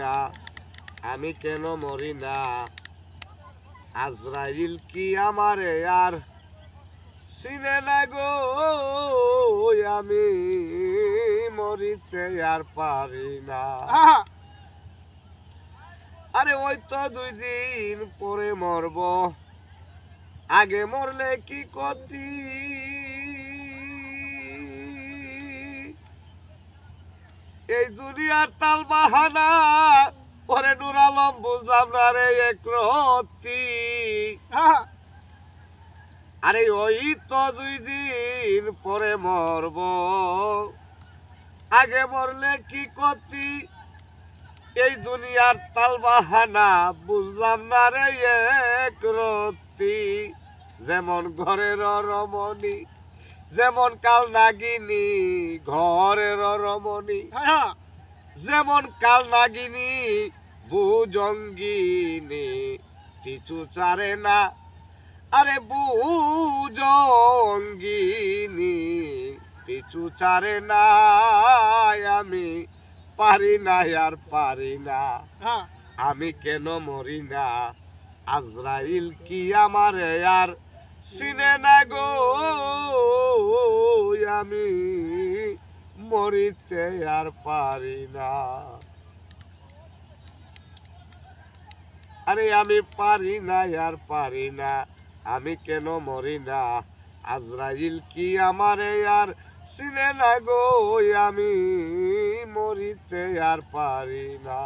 না আমি কেন মরি না আজরাইল কি আমারে আর চিনে না গো? আমি মরিতে আর পারি না। আরে ওই তো দুই দিন পরে মরব। আগে মরলে কি ক্ষতি? এই দুনিয়ার তাল বাহানা পরে নুর আলম, বুঝলাম না রে এক আরে ওই তো দুই দিন পরে মরব। আগে মরলে কি ক্ষতি? এই দুনিয়ার তাল বাহানা বুঝলাম না রে এক রতি যেমন ঘরের রমণী যেমন কাল নাগিনী ঘরের রমণী। যেমন কাল নাগিনী ভুজঙ্গিনী কিছু চারে না। আরে বুজঙ্গিনী পিছু চারে না আমি পারি না আর পারি না। আহা, আমি কেন মরি না? আজরাইল কি আমার আর চিনে না গো, আমি মরিতে আর পারি না। আরে, আমি পারি না, আর পারি না, আমি কেন মরি না? আজরাইল কি আমারে আর চিনে না গো, আমি মরিতে আর পারি না।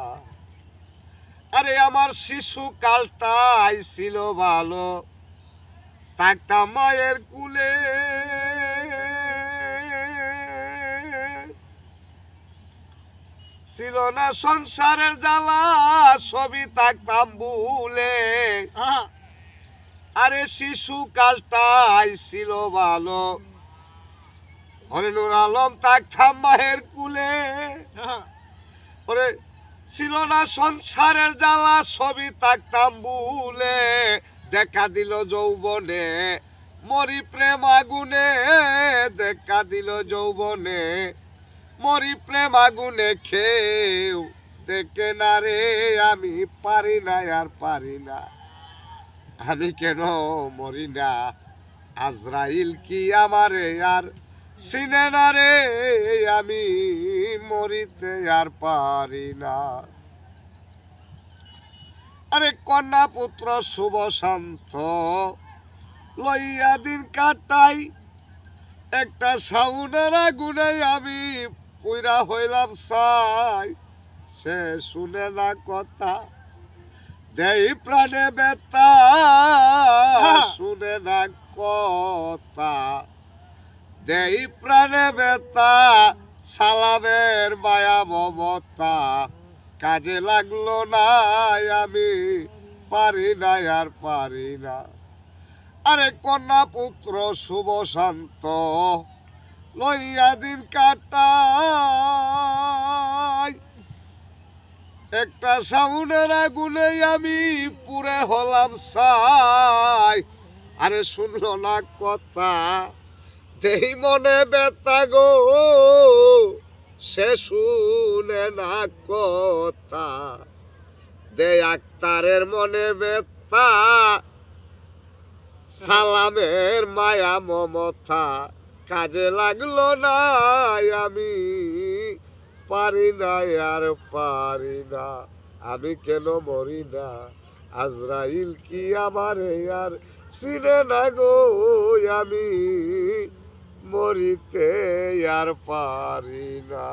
আরে, আমার শিশু কালটাই ছিল ভালো। থাকতাম মায়ের কুলে। ছিল না সংসারের জ্বালা সবই থাকতাম ভুলে। আরে শিশু কালটাই ছিল ভালো। হরেনুর আলম থাকতাম মায়ের কুলে। ওরে ছিল না সংসারের জ্বালা সবই থাকতাম ভুলে। দেখা দিল যৌবনে, মরি প্রেম আগুনে, দেখা দিল যৌবনে, মরি প্রেম আগুনে খেউ দেখে না রে, আমি পারি না, আর পারি না। আমি কেন মরি না? আজরাইল কি আমারে আর চিনে না রে, আমি মরিতে আর পারি না। আরে কন্যা পুত্র শুভ শান্ত। লইয়া দিন কাটাই একটা সাউনের আগুনে আমি পুইরা হইলাম সাই। সে শুনে না কথা দেই প্রাণে বেতা শুনে না কথা দেই প্রাণে বেতা সালামের মায়া মমতা। কাজে লাগল না আমি। পারি না আর পারি না। আরে কন্যা পুত্র, শুভ শান্ত, লইয়া দিন কাটাই। একটা সাউনের আগুনে আমি পুরে হলাম সাই আরে শুনলো না কথা, দেই মনে বেতা গো। সে শুনে না কথা। দে আক্তারের মনে বেতা সালামের মায়া, মমতা। কাজে লাগল না আমি। পারি না আর পারি না। আমি কেন মরি না? আজরাইল কি আমার আর চিনে না গো আমি? মরিতে আর পারি না।